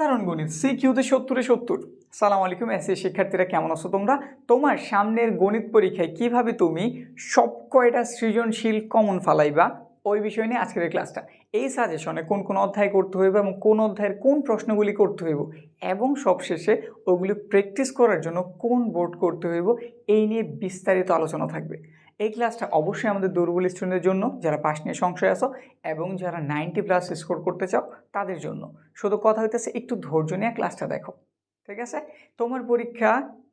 সাধারণ গণিত সি কিউতে সত্তরে সত্তর। সালাম আলাইকুম এসে শিক্ষার্থীরা কেমন আছো তোমরা? তোমার সামনের গণিত পরীক্ষায় কীভাবে তুমি সব কয়টা সৃজনশীল কমন ফালাইবা? ওই বিষয় নিয়ে আজকের এই ক্লাসটা এই সাজেশনে কোন কোন অধ্যায় করতে হইবে এবং কোন অধ্যায়ের কোন প্রশ্নগুলি করতে হইব এবং সবশেষে ওগুলি প্র্যাকটিস করার জন্য কোন বোর্ড করতে হইব, এই নিয়ে বিস্তারিত আলোচনা থাকবে। এই ক্লাসটা অবশ্যই আমাদের দুর্বল স্টুডেন্টের জন্য, যারা পাশ নিয়ে সংশয় আসো এবং যারা নাইনটি প্লাস স্কোর করতে চাও, তাদের জন্য। শুধু কথা হইতেছে, একটু ধৈর্য নিয়ে ক্লাসটা দেখো। ঠিক আছে? তোমার পরীক্ষা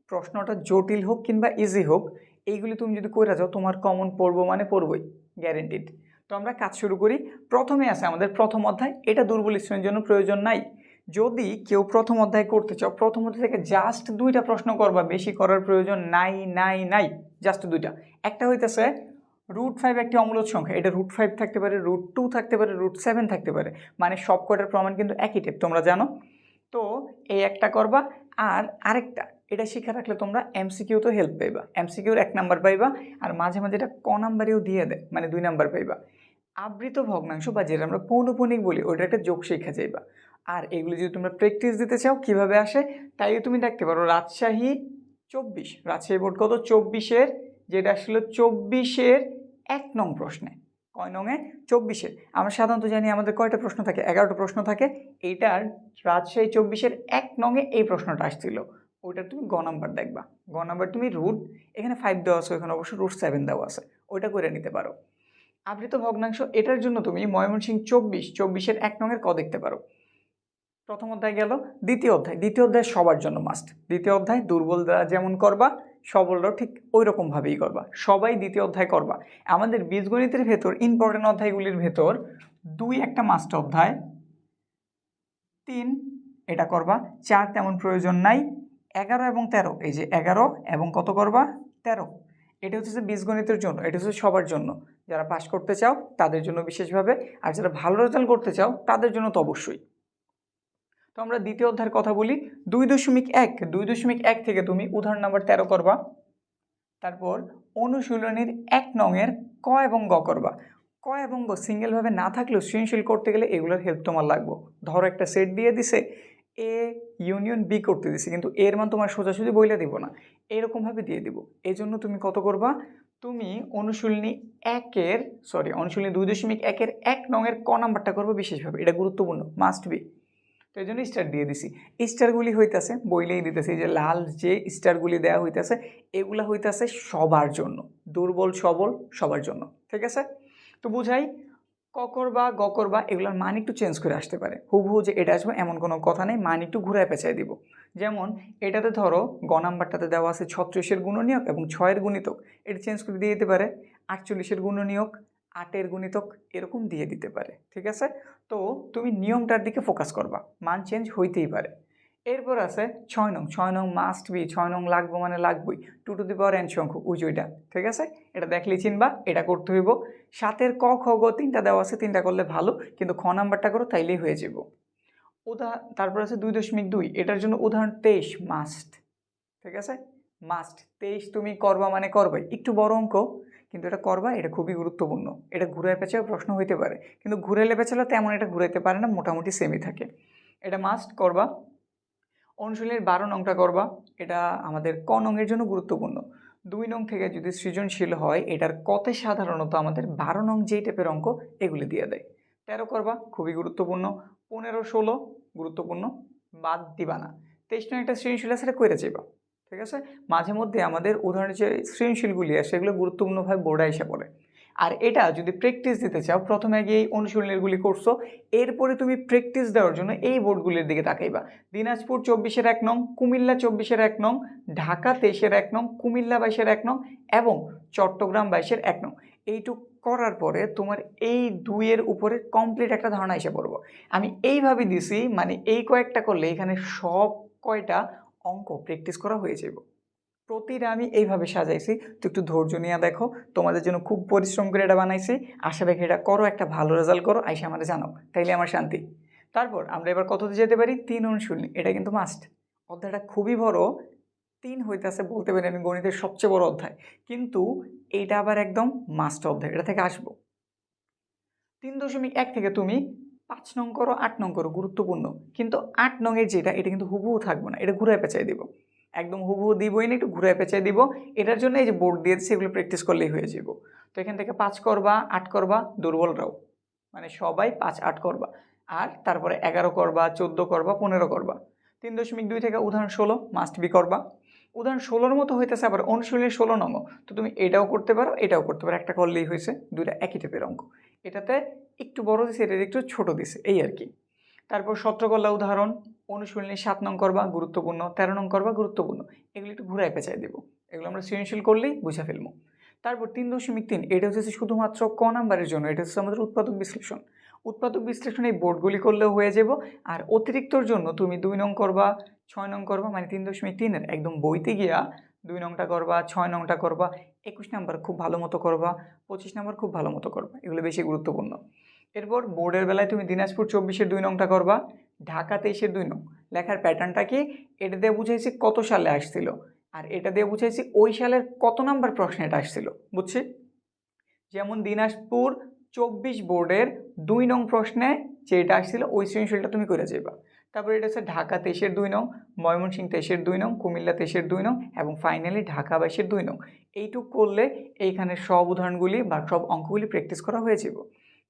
প্রশ্নটা জটিল হোক কিংবা ইজি হোক, এইগুলি তুমি যদি করে যাও, তোমার কমন পড়ব মানে পড়বই গ্যারেন্টিড তো আমরা কাজ শুরু করি। প্রথমে আছে আমাদের প্রথম অধ্যায়। এটা দুর্বল স্টুডেন্টের জন্য প্রয়োজন নাই। যদি কেউ প্রথম অধ্যায় করতে চাও, প্রথম অধ্যায় থেকে জাস্ট দুইটা প্রশ্ন করবা, বেশি করার প্রয়োজন নাই নাই নাই। জাস্ট দুইটা। একটা হইতেছে রুট ফাইভ একটি অমূলত সংখ্যা। এটা রুট ফাইভ থাকতে পারে রুট টু থাকতে পারে রুট সেভেন থাকতে পারে। মানে সব কটার প্রমাণ কিন্তু একই টাইপ তোমরা জানো? তো এই একটা করবা আর আরেকটা, এটা শিখে রাখলে তোমরা এমসিকিউ তো হেল্প পাইবা। এমসিকিউর এক নাম্বার পাইবা আর মাঝে মাঝে এটা ক নাম্বারেও দিয়ে দেয় মানে দুই নাম্বার পাইবা। আবৃত ভগ্নাংশ বা যেটা আমরা পৌনপণিক বলি ওটা একটা যোগ শিখা যাইবা। আর এগুলি যদি তোমরা প্র্যাকটিস দিতে চাও, কীভাবে আসে তাই তুমি দেখতে পারো। রাজশাহী চব্বিশ। রাজশাহী বোর্ড কত? চব্বিশের। যেটা আসলে চব্বিশের এক নং প্রশ্নে। কয় নংয়ে চব্বিশের। আমরা সাধারণত জানি আমাদের কয়টা প্রশ্ন থাকে? এগারোটা প্রশ্ন থাকে। এইটার রাজশাহী চব্বিশের এক নংয়ে এই প্রশ্নটা আসছিল। ওইটা তুমি গ নাম্বার দেখবা। গ নাম্বার তুমি রুট এখানে ফাইভ দেওয়া আছে এখানে অবশ্য রুট সেভেন দেওয়া আছে। ওইটা করে নিতে পারো। আবৃত ভগ্নাংশ এটার জন্য তুমি ময়মনসিংহ চব্বিশ, চব্বিশের এক নংয়ের ক দেখতে পারো। প্রথম অধ্যায় গেল, দ্বিতীয় অধ্যায়। দ্বিতীয় অধ্যায় সবার জন্য মাস্ট দ্বিতীয় অধ্যায় দুর্বলরা যেমন করবা, সবলরাও ঠিক ওই রকমভাবেই করবা। সবাই দ্বিতীয় অধ্যায় করবা। আমাদের বীজগণিতের ভেতর ইম্পর্টেন্ট অধ্যায়গুলির ভেতর দুই একটা মাস্ট অধ্যায়, তিন এটা করবা, চার তেমন প্রয়োজন নাই, এগারো এবং তেরো। এই যে এগারো এবং কত করবা? তেরো। এটা হচ্ছে বীজগণিতের জন্য, এটা হচ্ছে সবার জন্য। যারা পাশ করতে চাও, তাদের জন্য বিশেষভাবে। আর যারা ভালো রেজাল্ট করতে চাও, তাদের জন্য তো অবশ্যই। তো আমরা দ্বিতীয় অধ্যায়ের কথা বলি। দুই দশমিক এক, দুই দশমিক এক থেকে তুমি উদাহরণ নাম্বার তেরো করবা। তারপর অনুশীলনীর এক নংয়ের ক এবং গ করবা। ক এবং গ সিঙ্গেলভাবে না থাকলেও সৃজনশীল করতে গেলে এগুলোর হেল্প তোমার লাগবে। ধরো একটা সেট দিয়ে দিছে এ ইউনিয়ন বি করতে দিছে, কিন্তু এর মান তোমার সোজাসুজি বইলে দিব না। এরকমভাবে দিয়ে দিব। এই জন্য তুমি কত করবা? তুমি অনুশীলনী একের সরি অনুশীলনী দুই দশমিক একের এক নংয়ের ক নাম্বারটা করব বিশেষভাবে। এটা গুরুত্বপূর্ণ মাস্ট বি তো এই জন্য স্টার দিয়ে দিছি। স্টারগুলি হইতাছে, বইলেই দিতেছে যে লাল যে স্টারগুলি দেওয়া হইতেছে, এগুলা হইতাছে সবার জন্য। দুর্বল, সবল, সবার জন্য। ঠিক আছে? তো বুঝাই, ককর বা গকর বা এগুলোর মান একটু চেঞ্জ করে আসতে পারে। হুবহু যে এটা আসবে, এমন কোনো কথা নেই, মান একটু ঘুরায় পেঁচাই দিব। যেমন, এটাতে ধরো, গ নাম্বারটাতে দেওয়া আছে ছত্রিশের গুণনীয়ক এবং ছয়ের গুণিতক। এটা চেঞ্জ করে দিয়ে দিতে পারে, আটচল্লিশের গুণনীয়ক আটের গুণিতক এরকম দিয়ে দিতে পারে, ঠিক আছে? তো তুমি নিয়মটার দিকে ফোকাস করবা, মান চেঞ্জ হইতেই পারে। এরপর আছে ছয় নং ছয় নং মাস্ট বি ছয় নং লাগবো মানে লাগবই two to the power N সংখ্যক উজুইটা ঠিক আছে? এটা দেখলেই চিনবা, এটা করতে হইব। সাতের ক, খ, গ, তিনটা দেওয়া আছে, তিনটা করলে ভালো, কিন্তু খ নাম্বারটা করো, তাইলেই হয়ে যাব উদাহ তারপর আছে দুই দশমিক দুই, এটার জন্য উদাহরণ তেইশ মাস্ট ঠিক আছে? মাস্ট তেইশ তুমি করবা মানে করবাই, একটু বড় অঙ্ক কিন্তু এটা করবা, এটা খুবই গুরুত্বপূর্ণ। এটা ঘুরায় পেঁচাও প্রশ্ন হইতে পারে। কিন্তু ঘুরাইলে পেঁচালে তেমন এটা ঘুরাইতে পারে না, মোটামুটি সেমই থাকে। এটা মাস্ট করবা। অনুশীলনের বারো নংটা করবা। এটা আমাদের ক নংয়ের জন্য গুরুত্বপূর্ণ। দুই নং থেকে যদি সৃজনশীল হয়, এটার কতে সাধারণত আমাদের বারো নং যেই টাইপের অঙ্ক, এগুলি দিয়ে দেয়। তেরো করবা, খুবই গুরুত্বপূর্ণ। পনেরো, ষোলো, গুরুত্বপূর্ণ। বাদ দিবা না। তেইশ নং একটা সৃজনশীল আছে করে যাবা ঠিক আছে? মাঝে মধ্যে আমাদের উদাহরণের যে সৃজনশীলগুলি আছে, সেগুলো গুরুত্বপূর্ণভাবে বোর্ডে এসে পড়ে। আর এটা যদি প্র্যাকটিস দিতে চাও, প্রথমে গিয়ে এই অনুশীলনীগুলি করছ, এরপরে তুমি প্র্যাকটিস দেওয়ার জন্য এই বোর্ডগুলির দিকে তাকাইবা। দিনাজপুর চব্বিশের এক নং, কুমিল্লা চব্বিশের এক নং, ঢাকা তেইশের এক নং, কুমিল্লা বাইশের এক নং এবং চট্টগ্রাম বাইশের এক নং। এইটুক করার পরে তোমার এই দুইয়ের উপরে কমপ্লিট একটা ধারণা এসে পড়ব। আমি এইভাবে দিছি মানে এই কয়েকটা করলে এখানে সব কয়টা অঙ্ক প্র্যাকটিস করা হয়ে যাব প্রতিটা আমি এইভাবে সাজাইছি, তো একটু ধৈর্য নিয়ে দেখো, তোমাদের জন্য খুব পরিশ্রম করে এটা বানাইছি। আশা রেখে এটা করো, একটা ভালো রেজাল্ট করো, আইসা আমার জানাও, তাইলে আমার শান্তি। তারপর আমরা এবার কততে যেতে পারি? তিন অনুশীলনী, এটা কিন্তু মাস্ট অধ্যায়টা খুবই বড়, তিন হইতেছে বলতে পারি আমি গণিতের সবচেয়ে বড় অধ্যায়, কিন্তু এইটা আবার একদম মাস্ট অধ্যায়, এটা থেকে আসব। তিন দশমিক এক থেকে তুমি পাঁচ নং করো আট নং করো গুরুত্বপূর্ণ। কিন্তু আট নংয়ের যেটা, এটা কিন্তু হুবহু থাকবে না। এটা ঘুরায় পেঁচাই দিব। একদম হুবহু দিবই না, একটু ঘুরায় পেঁচাই দিব। এটার জন্য এই যে বোর্ড দিয়ে এগুলো প্র্যাকটিস করলেই হয়ে যাব তো এখান থেকে পাঁচ করবা, আট করবা দুর্বলরাও মানে সবাই পাঁচ, আট করবা। আর তারপরে এগারো করবা, চোদ্দ করবা, পনেরো করবা। তিন দশমিক দুই থেকে উদাহরণ ষোলো মাস্ট বি করবা। উদাহরণ ষোলোর মতো হইতেছে আবার অনুশীলনী ষোলো নং। তো তুমি এটাও করতে পারো, এটাও করতে পারো। একটা করলেই হয়েছে দুইটা একই টাইপের অঙ্ক। এটাতে একটু বড় দিছে, এটাতে একটু ছোট দিছে, এই আর কি। তারপর সত্রকল্লা উদাহরণ, অনুশীলনী সাত নং করবা, গুরুত্বপূর্ণ, তেরো নং করবা, গুরুত্বপূর্ণ, এগুলো একটু ঘুরায় পেঁচাই দেবো। এগুলো আমরা সৃজনশীল করলেই বুঝে ফেলব। তারপর তিন দশমিক তিন, এটা হচ্ছে শুধুমাত্র ক নাম্বারের জন্য, এটা হচ্ছে আমাদের উৎপাদক বিশ্লেষণ। উৎপাদক বিশ্লেষণ এই বোর্ডগুলি করলেও হয়ে যাব, আর অতিরিক্তর জন্য তুমি দুই নং করবা, ছয় নং করবা মানে তিন দশমিক তিনের একদম বইতে গিয়া দুই নংটা করবা, ছয় নংটা করবা একুশ নাম্বার খুব ভালো মতো করবা, পঁচিশ নাম্বার খুব ভালো মতো করবা, এগুলো বেশি গুরুত্বপূর্ণ। এরপর বোর্ডের বেলায় তুমি দিনাজপুর চব্বিশের দুই নংটা করবা, ঢাকা তেইশের দুই নং। লেখার প্যাটার্নটা কি? এটা দিয়ে বুঝাইছি কত সালে আসছিল, আর এটা দিয়ে বুঝাইছি ওই সালের কত নাম্বার প্রশ্নে এটা আসছিল, বুঝছি? যেমন দিনাজপুর চব্বিশ বোর্ডের দুই নং প্রশ্নে যেটা আসছিল, ওই সৃজনশীলটা তুমি করে যাবা তারপরে এটা হচ্ছে ঢাকা তেইশের দুই নং, ময়মনসিংহ তেইশের দুই নং, কুমিল্লা তেইশের দুই নং, এবং ফাইনালি ঢাকা বাইশের দুই নং। এইটুক করলে এইখানে সব উদাহরণগুলি বা সব অঙ্কগুলি প্র্যাকটিস করা হয়ে যাব।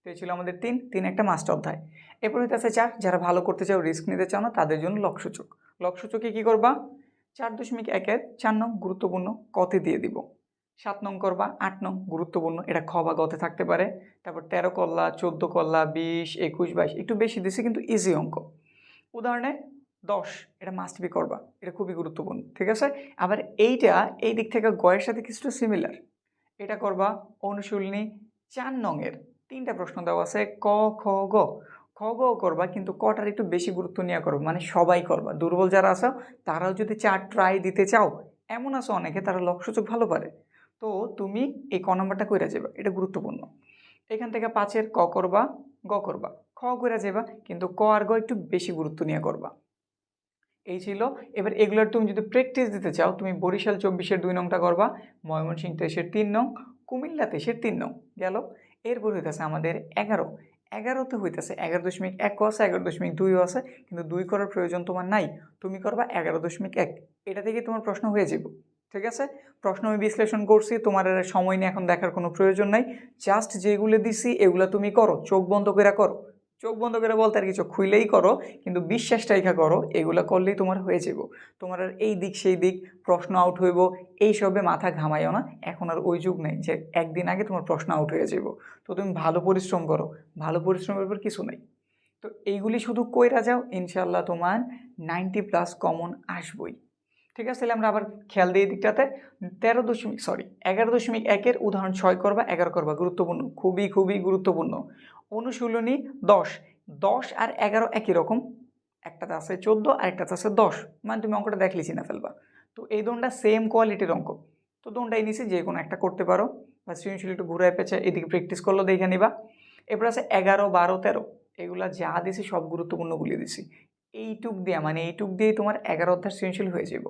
তো ছিল আমাদের তিন তিন একটা মাস্টার অধ্যায়। এরপর হইতে আছে চার, যারা ভালো করতে চাও রিস্ক নিতে চাও না, তাদের জন্য লক্ষ্যচোক লক্ষ্যচোকে কী করবা? চার দশমিক একের চার নং গুরুত্বপূর্ণ কতে দিয়ে দিব। সাত নং করবা, আট নং গুরুত্বপূর্ণ, এটা খ বা গতে থাকতে পারে। তারপর তেরো কল্লা চোদ্দ করলা, বিশ, একুশ, বাইশ, একটু বেশি দিছে কিন্তু ইজি অঙ্ক। উদাহরণে দশ, এটা মাস্ট বি করবা। এটা খুবই গুরুত্বপূর্ণ, ঠিক আছে? আবার এইটা, এই দিক থেকে গয়ের সাথে কিছুটা সিমিলার এটা করবা অনুশীলনী চার নংয়ের তিনটা প্রশ্ন দেওয়া আছে ক, খ, গ। খ, গ করবা, কিন্তু কটার একটু বেশি গুরুত্ব নিয়ে করবা মানে সবাই করবা। দুর্বল যারা আছো, তারাও যদি চার ট্রাই দিতে চাও, এমন আছে অনেকে, তারা লক্ষ্যচোখ ভালো পারে। তো তুমি এই ক নম্বরটা কইরা যাবা এটা গুরুত্বপূর্ণ। এখান থেকে পাঁচের ক করবা, গ করবা। খ কইরা যাবা কিন্তু ক আর গ একটু বেশি গুরুত্ব নিয়ে করবা। এই ছিল। এবার এগুলোর তুমি যদি প্র্যাকটিস দিতে চাও, তুমি বরিশাল চব্বিশের দুই নংটা করবা, ময়মনসিংহ তেইশের তিন নং কুমিল্লা তেইশের তিন নং গেল। এরপর হইতেছে আমাদের এগারো। এগারোতে হইতেছে এগারো দশমিক একও আছে, এগারো দশমিক দুইও আছে, কিন্তু দুই করার প্রয়োজন তোমার নাই। তুমি করবা এগারো দশমিক এক। এটা থেকে তোমার প্রশ্ন হয়ে যাব। ঠিক আছে? প্রশ্ন আমি বিশ্লেষণ করছি, তোমার সময় নিয়ে এখন দেখার কোনো প্রয়োজন নাই। জাস্ট যেগুলো দিছি, এগুলো তুমি করো। চোখ বন্ধ করে করো। চোখ বন্ধ করে বলতে আর কি, চোখ খুইলেই করো, কিন্তু বিশ্বাসটা এখা করো, এগুলো করলেই তোমার হয়ে যাব তোমার আর এই দিক সেই দিক, প্রশ্ন আউট হইব, এইসবে মাথা ঘামাইও না। এখন আর ওই যুগ নেই যে একদিন আগে তোমার প্রশ্ন আউট হয়ে যাব তো তুমি ভালো পরিশ্রম করো, ভালো পরিশ্রমের পর কিছু নেই। তো এইগুলি শুধু কইরা যাও ইনশাল্লাহ তোমার নাইনটি প্লাস কমন আসবই। ঠিক আছে, তাহলে আমরা আবার খেয়াল দিই দিকটাতে। তেরো দশমিক সরি এগারো দশমিক একের উদাহরণ ছয় করবা, এগারো করবা, গুরুত্বপূর্ণ, খুবই খুবই গুরুত্বপূর্ণ। অনুশীলনী দশ দশ আর এগারো একই রকম, একটাতে আছে চোদ্দ আর একটাতে আছে দশ। মানে তুমি অঙ্কটা দেখলে চিনা ফেলবা। তো এই দোনটা সেম কোয়ালিটির অঙ্ক। তো দোনটাই নিছি যে কোনো একটা করতে পারো। বা সৃজনশীল একটু ঘুরে পেছে এদিকে প্র্যাকটিস করল, দেখে নিবা। এরপর আছে এগারো, বারো, তেরো। এগুলা যা দিছি সব গুরুত্বপূর্ণ গুরুত্বপূর্ণগুলি দিছি। এইটুক দিয়ে মানে এইটুক দিয়েই তোমার এগারো অধ্যায় সৃজনশীল হয়ে যাব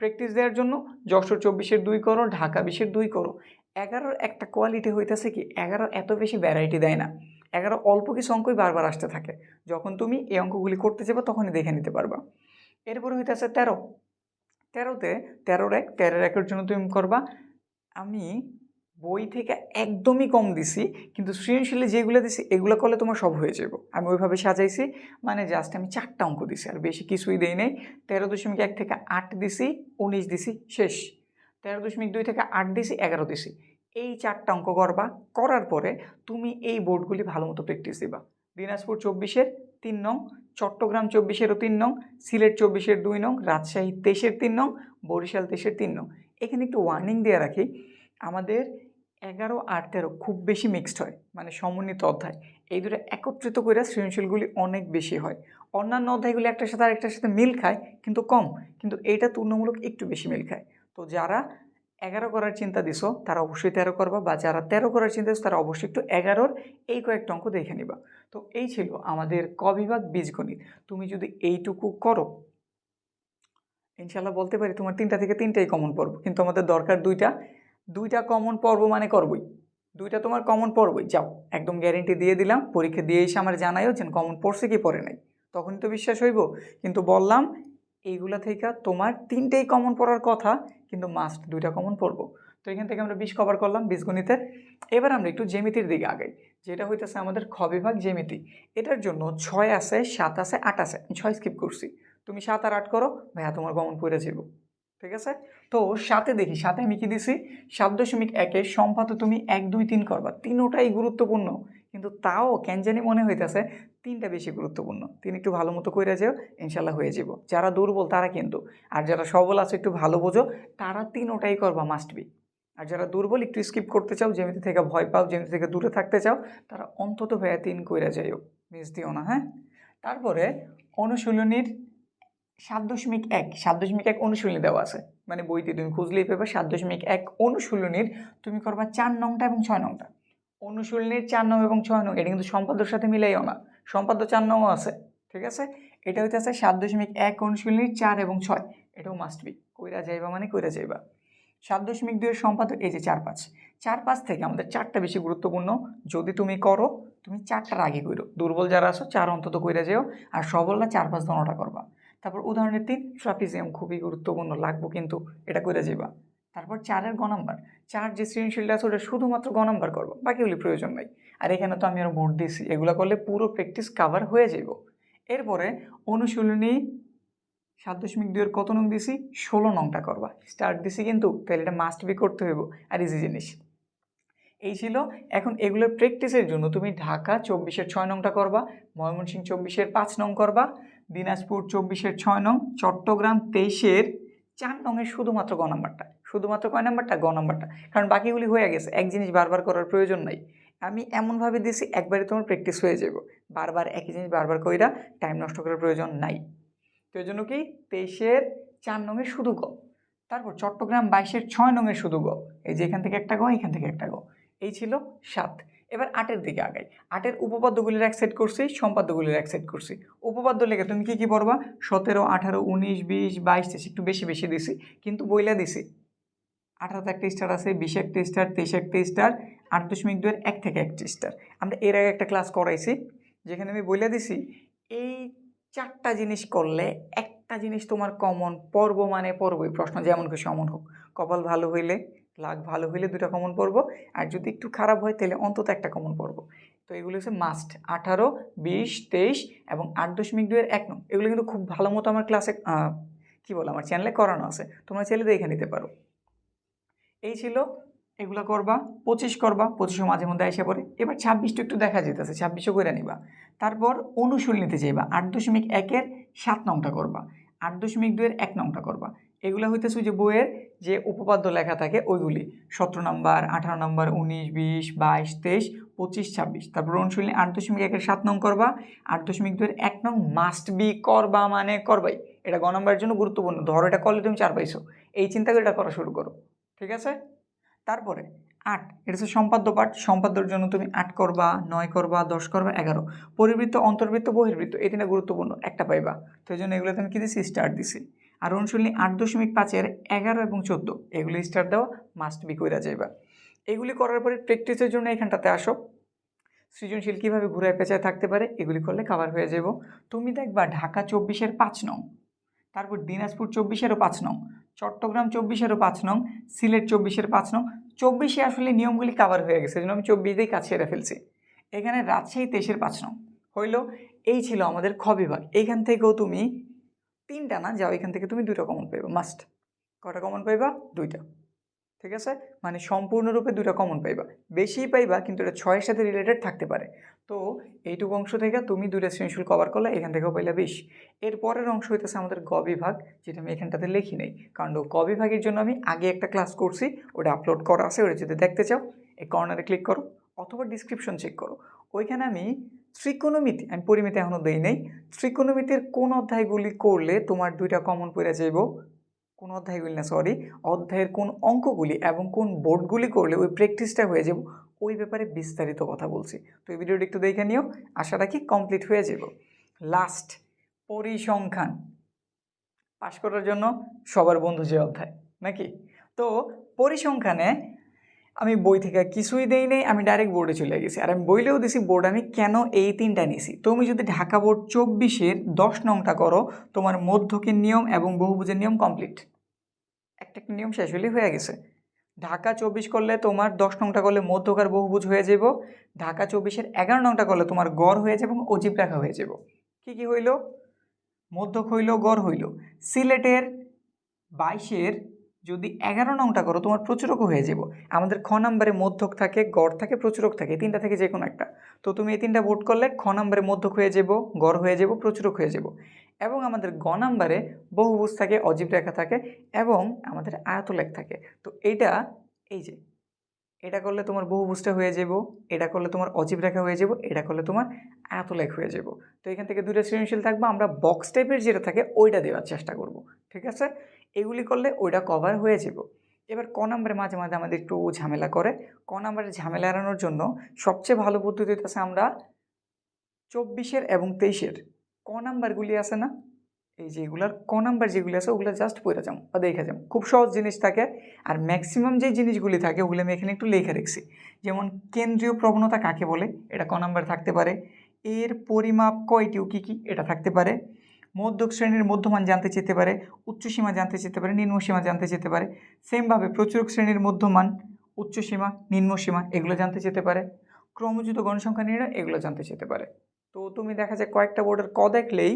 প্র্যাকটিস দেওয়ার জন্য যশোর চব্বিশের দুই করো, ঢাকা বিশের দুই করো। এগারোর একটা কোয়ালিটি হইতেছে কি, এগারো এত বেশি ভ্যারাইটি দেয় না। এগারো অল্প কিছু অঙ্কই বারবার আসতে থাকে। যখন তুমি এই অঙ্কগুলি করতে যাবে তখনই দেখে নিতে পারবা। এরপর হইতেছে তেরো। তেরোতে, তেরোর এক, তেরোর একের জন্য তুমি করবা, আমি বই থেকে একদমই কম দিছি, কিন্তু সৃজনশীলে যেগুলো দিছি, এগুলো করলে তোমার সব হয়ে যাবে আমি ওইভাবে সাজাইছি মানে জাস্ট আমি চারটা অঙ্ক দিছি, আর বেশি কিছুই দেই নাই। তেরো দশমিক এক থেকে আট দিছি, উনিশ দিছি, শেষ। তেরো দশমিক দুই থেকে আট দিছি, এগারো দিছি। এই চারটা অঙ্ক করবা, করার পরে তুমি এই বোর্ডগুলি ভালো মতো প্র্যাকটিস দিবা। দিনাজপুর চব্বিশের তিন নং, চট্টগ্রাম চব্বিশেরও তিন নং, সিলেট চব্বিশের দুই নং, রাজশাহী তেইশের তিন নং, বরিশাল তেইশের তিন নং। এখানে একটু ওয়ার্নিং দিয়ে রাখি, আমাদের এগারো আর তেরো খুব বেশি মিক্সড হয় মানে সমন্বিত অধ্যায়। এই দুটো একত্রিত করে সৃজনশীলগুলি অনেক বেশি হয়। অন্যান্য অধ্যায়গুলি একটার সাথে আরেকটার সাথে মিল খায়, কিন্তু কম, কিন্তু এইটা তুলনামূলক একটু বেশি মিল খায়। তো যারা এগারো করার চিন্তা দিছো, তারা অবশ্যই তেরো করবা, বা যারা তেরো করার চিন্তা দিছো, তারা অবশ্যই একটু এগারোর এই কয়েকটা অঙ্ক দেখে নিবা। তো এই ছিল আমাদের ক বিভাগ বীজগণিত। তুমি যদি এইটুকু করো ইনশাল্লাহ বলতে পারি তোমার তিনটা থেকে তিনটাই কমন পড়ব কিন্তু আমাদের দরকার দুইটা। দুইটা কমন পর্ব মানে করবই। দুইটা তোমার কমন পড়বই যাও, একদম গ্যারেন্টি দিয়ে দিলাম, পরীক্ষা দিয়ে এসে আমার জানাইও যে কমন পড়ছে কি পড়ে নাই। তখনই তো বিশ্বাস হইব। কিন্তু বললাম, এইগুলা থেকে তোমার তিনটেই কমন পড়ার কথা, কিন্তু মাস্ট দুইটা কমন পড়ব। তো এখান থেকে আমরা বিশ কভার করলাম বীজগণিতের এবার আমরা একটু জ্যামিতির দিকে আগাই, যেটা হইতেছে আমাদের খ বিভাগ এটার জন্য ছয় আছে, সাত আছে, আট আছে। ছয় স্কিপ করছি। তুমি সাত আর আট করো, ভাইয়া তোমার কমন পড়ে যাব ঠিক আছে? তো সাথে দেখি, সাথে আমি কি দিছি? সাত দশমিক একে সম্পাদে তুমি এক, দুই, তিন করবা। তিনোটাই গুরুত্বপূর্ণ, কিন্তু তাও কেন জানি মনে হইতেছে তিনটা বেশি গুরুত্বপূর্ণ। তিন একটু ভালো মতো করে যেও, ইনশাল্লাহ হয়ে যাব যারা দুর্বল তারা কিন্তু। আর যারা সবল আছে একটু ভালো বোঝো, তারা তিনোটাই করবা মাস্ট বি আর যারা দুর্বল একটু স্কিপ করতে চাও যেমিতি থেকে ভয় পাও যেমিতি থেকে দূরে থাকতে চাও, তারা অন্তত ভাইয়া তিন কইরা যাইও। মিস দিও না হ্যাঁ? তারপরে অনুশীলনীর সাত দশমিক এক, সাত দশমিক এক অনুশীলনী দেওয়া আছে। মানে বইতে তুমি খুঁজলেই পেবে সাত দশমিক এক অনুশীলনীর তুমি করবা চার নংটা এবং ছয় নংটা। অনুশীলনীর চার নং এবং ছয় নং, এটা কিন্তু সম্পাদ্যর সাথে মিলাইও না। সম্পাদ্য চার নংও আছে, ঠিক আছে? এটা হইতে আছে সাত দশমিক এক অনুশীলনীর চার এবং ছয়। এটাও মাস্ট বি কইরা যাইবা মানে কইরা যাইবা। সাত দশমিক দুইয়ের সম্পাদক এই যে চার পাঁচ। চার পাঁচ থেকে আমাদের চারটা বেশি গুরুত্বপূর্ণ। যদি তুমি করো, তুমি চারটার আগে করো দুর্বল যারা আছো, চার অন্তত কইরা যেও। আর সবলরা চার পাঁচ দনটা করবা। তারপর উদাহরণের তিন ট্রাপিজিয়াম খুবই গুরুত্বপূর্ণ, লাগবো কিন্তু এটা করে যাবা তারপর চারের গ নাম্বার, চার যে সৃজনশীলটা আছে ওটা শুধুমাত্র গ নাম্বার করব বাকিগুলি প্রয়োজন নাই। আর এখানে তো আমি আরও বোর্ড দিছি, এগুলো করলে পুরো প্র্যাকটিস কাভার হয়ে যাব এরপরে অনুশীলনী সাত দশমিক দুইয়ের কত নং দিছি? ষোলো নংটা করবা। স্টার্ট দিছি কিন্তু তাহলে এটা মাস্ট বি করতে হইব, আর ইজি জিনিস। এই ছিল এখন এগুলোর প্র্যাকটিসের জন্য। তুমি ঢাকা চব্বিশের ছয় নংটা করবা, ময়মনসিংহ চব্বিশের পাঁচ নং করবা দিনাজপুর চব্বিশের ছয় নং, চট্টগ্রাম তেইশের চার নংয়ের শুধুমাত্র গ নাম্বারটা। শুধুমাত্র কয় নাম্বারটা? গ নাম্বারটা। কারণ বাকিগুলি হয়ে গেছে। এক জিনিস বারবার করার প্রয়োজন নাই। আমি এমনভাবে দিছি, একবারে তোমার প্র্যাকটিস হয়ে যাব। বারবার একই জিনিস বারবার কইরা টাইম নষ্ট করার প্রয়োজন নাই। তো এই জন্য কি? তেইশের চার নংয়ের শুধু গ। তারপর চট্টগ্রাম বাইশের ছয় নংয়ের শুধু গ। এই যে এখান থেকে একটা গ, এখান থেকে একটা গ। এই ছিল সাত। এবার আটের দিকে আগাই। আটের উপপাদ্যগুলির এক সেট করছি, সম্পাদ্যগুলির এক সেট করছি। উপপাদ্য লেগে তুমি কি কি পড়বা? সতেরো, আঠারো, উনিশ, বিশ, বাইশ তেইশ, একটু বেশি বেশি দিছি, কিন্তু বইলা দিছি। আঠারোতে একটা স্টার আছে, বিশ একটা স্টার তেইশ একটা স্টার আট দশমিক দুয়ের এক থেকে একটা স্টার আমরা এর আগে একটা ক্লাস করাইছি, যেখানে আমি বইলা দিছি, এই চারটা জিনিস করলে একটা জিনিস তোমার কমন পর্ব মানে পর্বই, প্রশ্ন যেমন খুশি, অমন হোক। কপাল ভালো হইলে লাগ, ভালো হইলে দুটা কমন পড়ব, আর যদি একটু খারাপ হয় তাহলে অন্তত একটা কমন পড়ব। তো এগুলো হচ্ছে মাস্ট আঠারো, বিশ, তেইশ এবং আট দশমিক দুইয়ের এক নং। এগুলো কিন্তু খুব ভালো মতো আমার ক্লাসে কী বলো, আমার চ্যানেলে করানো আছে। তোমরা ছেলে দেখে নিতে পারো। এই ছিল, এগুলো করবা, পঁচিশ করবা পঁচিশও মাঝে মধ্যে এসে পড়ে। এবার ছাব্বিশটা একটু দেখা যেতেছে, ছাব্বিশও করে নিবা। তারপর অনুশীল নিতে চাইবা আট দশমিক একের সাত নংটা করবা। আট দশমিক দুইয়ের এক নংটা করবা। এগুলো হইতেছে যে বইয়ের যে উপপাদ্য লেখা থাকে, ওইগুলি। সতেরো নম্বর, আঠারো নম্বর, উনিশ, বিশ, বাইশ, তেইশ, পঁচিশ, ছাব্বিশ। তারপর অনুশীলনী আট দশমিক একের সাত নং করবা। আট দশমিক দুইয়ের এক নং মাস্ট বি করবা মানে করবাই। এটা গ নম্বরের জন্য গুরুত্বপূর্ণ। ধরো এটা করলে তুমি চার পাইছো। এই চিন্তা করে এটা করা শুরু করো। ঠিক আছে? তারপরে আট, এটা হচ্ছে সম্পাদ্য পাঠ। সম্পাদ্যর জন্য তুমি আট করবা, নয় করবা, দশ করবা, এগারো। পরিবৃত্ত, অন্তর্বৃত্ত, বহির্বৃত্ত, এই তিনটা গুরুত্বপূর্ণ। একটা পাইবা। তো এই জন্য এগুলো আমি কী দিছি? স্টার দিছি। আর অনুশীলনী আট দশমিক পাঁচের এগারো এবং চোদ্দ। এগুলি স্টার দেওয়া মাস্ট বি কইরা যাইবা। এগুলি করার পরে প্র্যাকটিসের জন্য এখানটাতে আসো। সৃজনশীল কীভাবে ঘুরায় পেঁচায় থাকতে পারে, এগুলি করলে কাভার হয়ে যাব। তুমি দেখবা ঢাকা চব্বিশের পাঁচ নং, তারপর দিনাজপুর চব্বিশেরও পাঁচ নং, চট্টগ্রাম চব্বিশেরও পাঁচ নং, সিলেট চব্বিশের পাঁচ নং। চব্বিশে আসলে নিয়মগুলি কাভার হয়ে গেছে জন্য আমি চব্বিশেই কাছে এরা ফেলছি। এখানে রাজশাহী তেইশের পাঁচ নং। হইল, এই ছিল আমাদের খ বিভাগ। এইখান থেকেও তুমি তিনটা না? যাও এখান থেকে তুমি দুটো কমন পাইবা মাস্ট কটা কমন পাইবা? দুইটা। ঠিক আছে? মানে সম্পূর্ণরূপে দুইটা কমন পাইবা। বেশিই পাইবা, কিন্তু এটা ছয়ের সাথে রিলেটেড থাকতে পারে। তো এইটুকু অংশ থেকে তুমি দুইটা সৃজনশীল কভার করলে এখান থেকেও পাইলা বিশ। এর পরের অংশ হইতেছে আমাদের গ বিভাগ, যেটা আমি এখানটাতে লিখি নেই। কারণ ক বিভাগের জন্য আমি আগে একটা ক্লাস করছি, ওটা আপলোড করা আছে, ওটা যদি দেখতে চাও, এই কর্নারে ক্লিক করো, অথবা ডিসক্রিপশন চেক করো। ওইখানে আমি ত্রিকোণমিতি, আমি পরিমিতি এখনও দেই নেই, ত্রিকোণমিতির কোন অধ্যায়গুলি করলে তোমার দুইটা কমন পড়ে যাইব? কোন অধ্যায়গুলি না সরি অধ্যায়ের কোন অঙ্কগুলি এবং কোন বোর্ডগুলি করলে ওই প্র্যাকটিসটা হয়ে যাব ওই ব্যাপারে বিস্তারিত কথা বলছি। তো এই ভিডিওটি একটু দেখে নিও, আশা রাখি কমপ্লিট হয়ে যাব লাস্ট পরিসংখ্যান। পাশ করার জন্য সবার বন্ধু যে অধ্যায়, নাকি? তো পরিসংখ্যানে আমি বই থেকে কিছুই দেই নেই, আমি ডাইরেক্ট বোর্ডে চলে গেছি। আর আমি বইলেও দিছি বোর্ড আমি কেন এই তিনটা নিছি? তুমি যদি ঢাকা বোর্ড চব্বিশের দশ নংটা করো, তোমার মধ্যকের নিয়ম এবং বহুভুজের নিয়ম কমপ্লিট একটা নিয়ম শেষ হলেই হয়ে গেছে। ঢাকা চব্বিশ করলে তোমার দশ নংটা করলে মধ্যকার বহুভুজ হয়ে যাব ঢাকা চব্বিশের এগারো নংটা করলে তোমার গড় হয়ে যাবে এবং অজীব রেখা হয়ে যাব কী কী হইল? মধ্যক হইল, গড় হইল। সিলেটের বাইশের যদি এগারো নংটা করো, তোমার প্রচুরক হয়ে যাব আমাদের খ নাম্বারে মধ্যক থাকে, গড় থাকে, প্রচুরক থাকে তিনটা থেকে যে কোনো একটা। তো তুমি এই তিনটা ভোট করলে খ নাম্বারে মধ্যক হয়ে যাব গড় হয়ে যাব প্রচুরক হয়ে যাব এবং আমাদের গ নাম্বারে বহুভুজ থাকে, অজীব রেখা থাকে এবং আমাদের আয়তলেখ থাকে। তো এইটা, এই যে, এটা করলে তোমার বহুভুজটা হয়ে যাব এটা করলে তোমার অজীব রেখা হয়ে যাব এটা করলে তোমার আয়তলেখ হয়ে যাব তো এখান থেকে দুটো সৃজনশীল থাকব, আমরা বক্স টাইপের যেটা থাকে, ওইটা দেওয়ার চেষ্টা করব। ঠিক আছে? এগুলি করলে ওইটা কভার হয়ে যাব। এবার ক নাম্বারে মাঝে মাঝে আমাদের একটু ঝামেলা করে। ক নাম্বারে ঝামেলা এড়ানোর জন্য সবচেয়ে ভালো পদ্ধতি হচ্ছে আমরা চব্বিশের এবং তেইশের। ক নাম্বারগুলি আছে না? এই যেগুলার ক নাম্বার যেগুলি আছে ওগুলো জাস্ট পড়ে যাও বা দেখে যাও খুব সহজ জিনিস থাকে আর ম্যাক্সিমাম যে জিনিসগুলি থাকে ওগুলো আমি এখানে একটু লেখা রেখেছি। যেমন কেন্দ্রীয় প্রবণতা কাকে বলে? এটা ক নাম্বার থাকতে পারে। এর পরিমাপ কয়টিও কী কী? এটা থাকতে পারে। মধ্যক শ্রেণির মধ্যমান জানতে চেতে পারে উচ্চসীমা জানতে চেতে পারে নিম্নসীমা জানতে চেতে পারে। সেমভাবে প্রচুরক শ্রেণির মধ্যমান উচ্চসীমা নিম্নসীমা এগুলো জানতে চেতে পারে। ক্রমযুত গণসংখ্যা নির্ণয় এগুলো জানতে চেতে পারে। তো তুমি দেখা যায় কয়েকটা বোর্ডের ক দেখলেই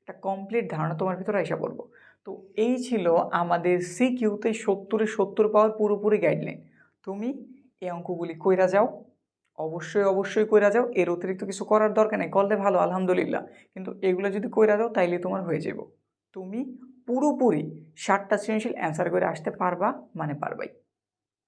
একটা কমপ্লিট ধারণা তোমার ভিতরে এসে পড়ব। তো এই ছিল আমাদের সি কিউতে সত্তরে সত্তর পাওয়ার পুরোপুরি গাইডলাইন তুমি এই অঙ্কগুলি কইরা যাও। অবশ্যই অবশ্যই কইরা যাও। এর অতিরিক্ত কিছু করার দরকার নেই। করলে ভালো, আলহামদুলিল্লাহ। কিন্তু এগুলো যদি কইরা যাও তাইলে তোমার হয়ে যাব তুমি পুরোপুরি ষাটটা সৃজনশীল অ্যান্সার করে আসতে পারবা মানে পারবাই।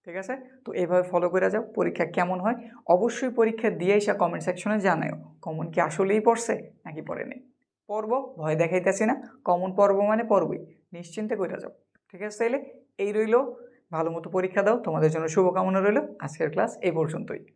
ঠিক আছে? তো এভাবে ফলো করে যাও, পরীক্ষা কেমন হয়? অবশ্যই পরীক্ষা দিয়ে এসে কমেন্ট সেকশনে জানাও কমন কি আসলেই পড়ছে, নাকি পড়ে নেই? পর্ব ভয় দেখাইতেছি না। কমন পর্ব মানে পর্বই নিশ্চিন্তে করে যাও। ঠিক আছে? তাইলে এই রইল। ভালো মতো পরীক্ষা দাও। তোমাদের জন্য শুভকামনা রইল। আজকের ক্লাস এই পর্যন্তই।